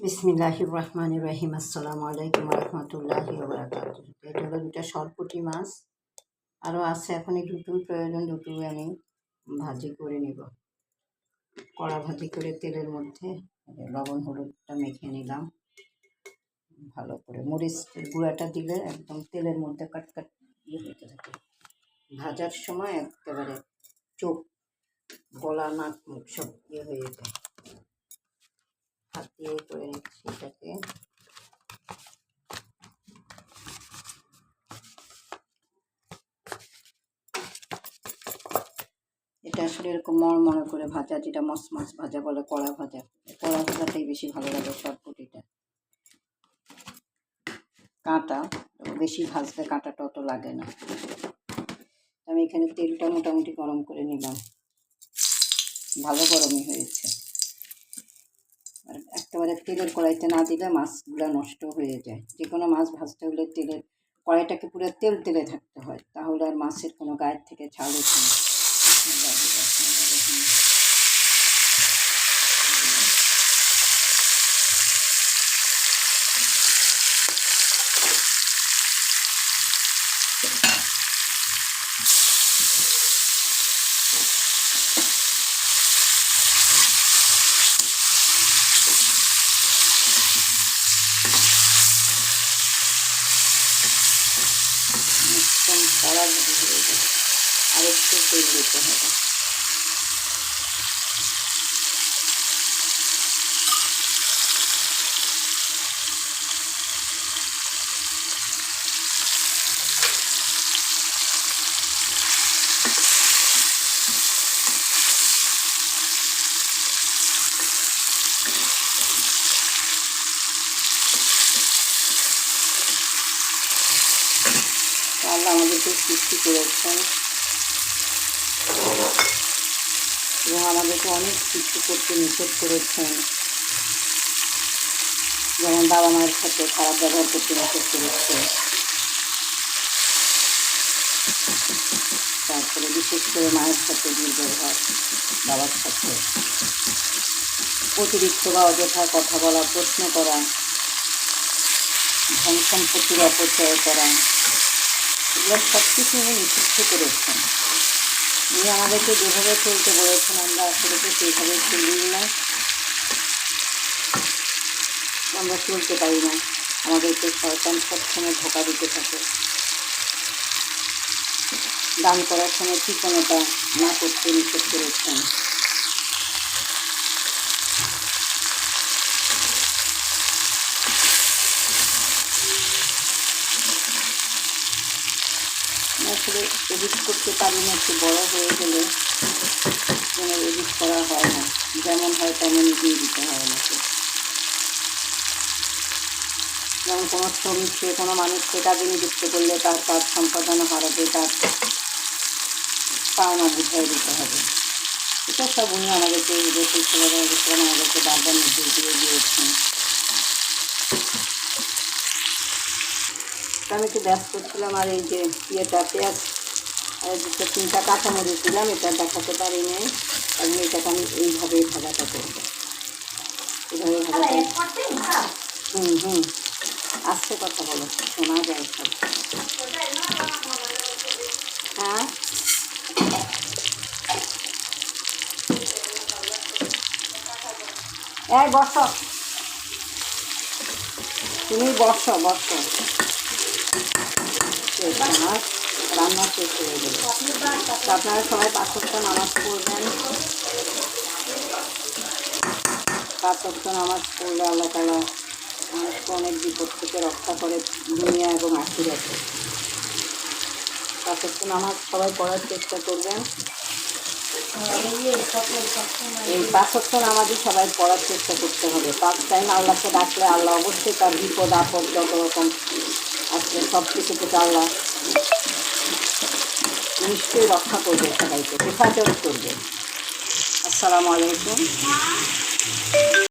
বিসমিল্লাহ রহমান রহিম। আসসালামু আলাইকুম রহমতুল্লাহ এটা হলো দুটা সরপুটি মাছ। আরও আছে, এখন এই দুটোই প্রয়োজন দুটোই আমি ভাজি করে নিব। কড়া ভাজি করে তেলের মধ্যে লবণ, হলুদটা মেখে নিলাম। ভালো করে মরিচ গুঁড়াটা দিলে একদম তেলের মধ্যে কাট কাট ইয়ে হতে থাকে ভাজার সময় একেবারে চোখ, গলা, নাক, মুখ সব ইয়ে হয়ে যায়। হাত দিয়ে করে নিচ্ছি এটাকে। এটা আসলে এরকম করে ভাজা, যেটা মস ভাজা বলে কড়া ভাজা। কড়া ভাজাটাই বেশি ভালো লাগে সরপুটিটা কাঁটা, বেশি ভাজলে কাঁটাটা অত লাগে না। আমি এখানে তেলটা মোটামুটি গরম করে নিলাম। ভালো গরমই হয়েছে। আর পারে, তেলের কড়াইতে না দিলে মাছগুলো নষ্ট হয়ে যায়। যে কোনো মাছ ভাজতে হলে তেলের কড়াইটাকে পুরো তেল তেলে থাকতে হয়, তাহলে আর মাছের কোনো গায়ের থেকে ছাল উঠে না। একদম আরেকটু আর একটু দিতে হবে। আল্লাহ আমাদেরকে সৃষ্টি করেছেন। এবং আমাদেরকে অনেক সৃষ্টি করতে নিষেধ করেছেন। যেমন বাবা মায়ের সাথে খারাপ ব্যবহার করতে নিষেধ করেছে। তারপরে বিশেষ করে মায়ের সাথে দুর্ব্যবহার, বাবার সাথে। অতিরিক্ত বা অযথা কথা বলা, প্রশ্ন করা ধন সম্পত্তির অপচয় করা এগুলো সব কিছু উনি নিষিদ্ধ করেছেন। উনি আমাদেরকে যেভাবে চলতে বলেছেন, আমরা আসলে সেইভাবে চলি না। আমরা চলতে পারি না। আমাদেরকে সরকার সবসময় ধোকা দিতে থাকে। দান করার সময় ঠিকানাটা না করতে নিষেধ করেছেন। আসলে এডিট করতে পারি না, একটু বড় হয়ে গেলে এডিট করা হয় না। যেমন হয় তেমন দিয়ে দিতে হয় আমাকে। যেমন কোনো শ্রমিককে কোনো মানুষকে কাজে নিযুক্ত করলে তার কাজ সম্পাদন হারাতে তার পাওনা বুঝিয়ে দিতে হবে। এটা সব উনি আমাদেরকে দেশের ছেলেরা আমাদেরকে বারবার নির্দেশ দিয়ে দিয়েছেন। আমি একটু ব্যস্ত ছিলাম আর এই যে ইয়েটা পেঁয়াজ আর দুটো তিনটা কাঁচামরিচ দিলাম এটা দেখাতে পারি নি এবং এটাকে আমি এইভাবেই ভাজাটা করব। এইভাবে ভাজাটা হুম হুম। আসছে কথা বলো শোনা যায় সব। হ্যাঁ? এই বস। তুমি বসো বসো। মাছ রান্না শেষ হয়ে গেল আপনারা সবাই পাঁচটা নামাজ পড়বেন পাঁচটা নামাজ পড়লে আল্লাহ তালা মানুষকে অনেক বিপদ থেকে রক্ষা করে দুনিয়া এবং পাঁচটা নামাজ সবাই পড়ার চেষ্টা করবেন এই পাঁচক্ষ নামাজই সবাই পড়ার চেষ্টা করতে হবে। পাঁচ টাইম আল্লাহকে ডাকলে আল্লাহ অবশ্যই তার বিপদ আপদ যত রকম আজকে সব কিছু থেকে আল্লাহ নিশ্চয়ই রক্ষা করবে সবাইকে হেফাজত করবে। আসসালামু আলাইকুম।